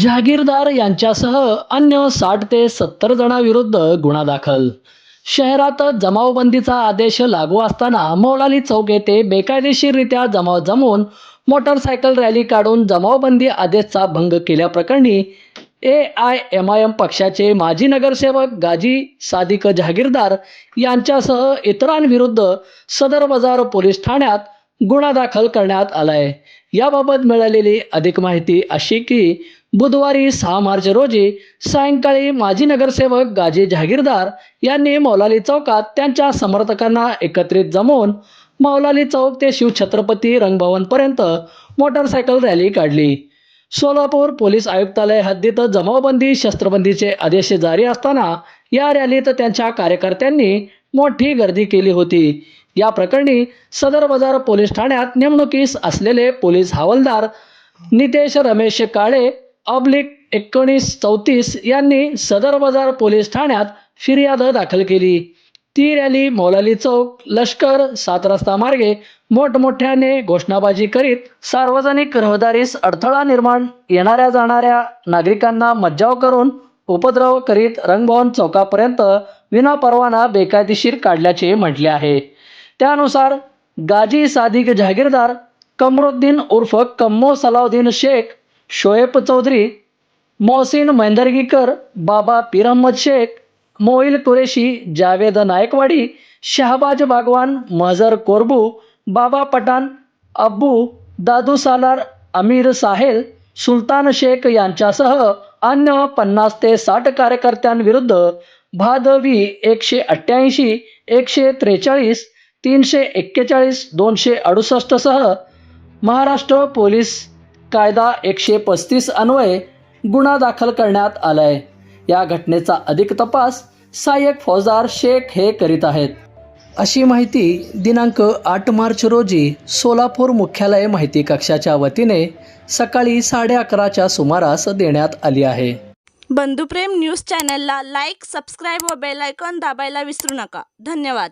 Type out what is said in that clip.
जहागीरदार यांच्यासह अन्य साठ ते सत्तर जणांविरुद्ध गुन्हा दाखल. शहरात जमावबंदीचा आदेश लागू असताना मौलाली चौक येथे बेकायदेशीररित्या जमाव जमवून मोटरसायकल रॅली काढून जमावबंदी आदेशचा भंग केल्याप्रकरणी A I M I M पक्षाचे माजी नगरसेवक गाजी सादिक जहागीरदार यांच्यासह इतरांविरुद्ध सदर बाजार पोलीस ठाण्यात गुन्हा दाखल करण्यात आलाय. याबाबत मिळालेली अधिक माहिती अशी की बुधवारी सहा मार्च रोजी सायंकाळी माजी नगरसेवक गाजी जहागीरदार यांनी मौलाली चौकात त्यांच्या समर्थकांना एकत्रित जमवून मौलाली चौक ते शिवछत्रपती रंगभवनपर्यंत मोटरसायकल रॅली काढली. सोलापूर पोलीस आयुक्तालय हद्दीत जमावबंदी शस्त्रबंदीचे आदेश जारी असताना या रॅलीत त्यांच्या कार्यकर्त्यांनी मोठी गर्दी केली होती. या प्रकरणी सदर बाजार पोलीस ठाण्यात नेमणुकीस असलेले पोलीस हवालदार नितेश रमेश काळे ऑब्लिक एकोणीस चौतीस यांनी सदर बाजार पोलीस ठाण्यात फिर्याद दाखल केली. ती रॅली मौलाली चौक लष्कर सात रस्ता मार्गे मोठमोठ्याने घोषणाबाजी करीत सार्वजनिक रहदारीस अडथळा निर्माण येणाऱ्या जाणाऱ्या नागरिकांना मज्जाव करून उपद्रव करीत रंगभवन चौकापर्यंत विनापरवाना बेकायदेशीर काढल्याचे म्हटले आहे. त्यानुसार गाजी सादिक जहागीरदार कमरुद्दीन उर्फ कम्मो सलाउद्दीन शेख शोएब चौधरी मोहसिन मैंदर्गीकर बाबा पीर अहमद शेख मोईल कुरेशी जावेद नायकवाडी शहबाज बागवान मजर कोरबू बाबा पठाण अब्बू दादू सालार अमीर साहेल सुलतान शेख यांच्यासह अन्य पन्नास ते साठ कार्यकर्त्यांविरुद्ध भादवी एकशे अठ्ठ्याऐंशी एकशे त्रेचाळीस तीनशे एक्केचाळीस दोनशे अडुसष्टसह महाराष्ट्र पोलीस कायदा एकशे पस्तीस अन्वये गुन्हा दाखल करण्यात आला आहे या घटनेचा अधिक तपास सहाय्यक फौजदार शेख हे करीत आहेत. अशी माहिती दिनांक आठ मार्च रोजी सोलापूर मुख्यालय माहिती कक्षाच्या वतीने सकाळी साडे अकराच्या सुमारास देण्यात आली आहे. बंधुप्रेम न्यूज चॅनलला लाईक सबस्क्राईब व बेल आयकॉन दाबायला विसरू नका. धन्यवाद.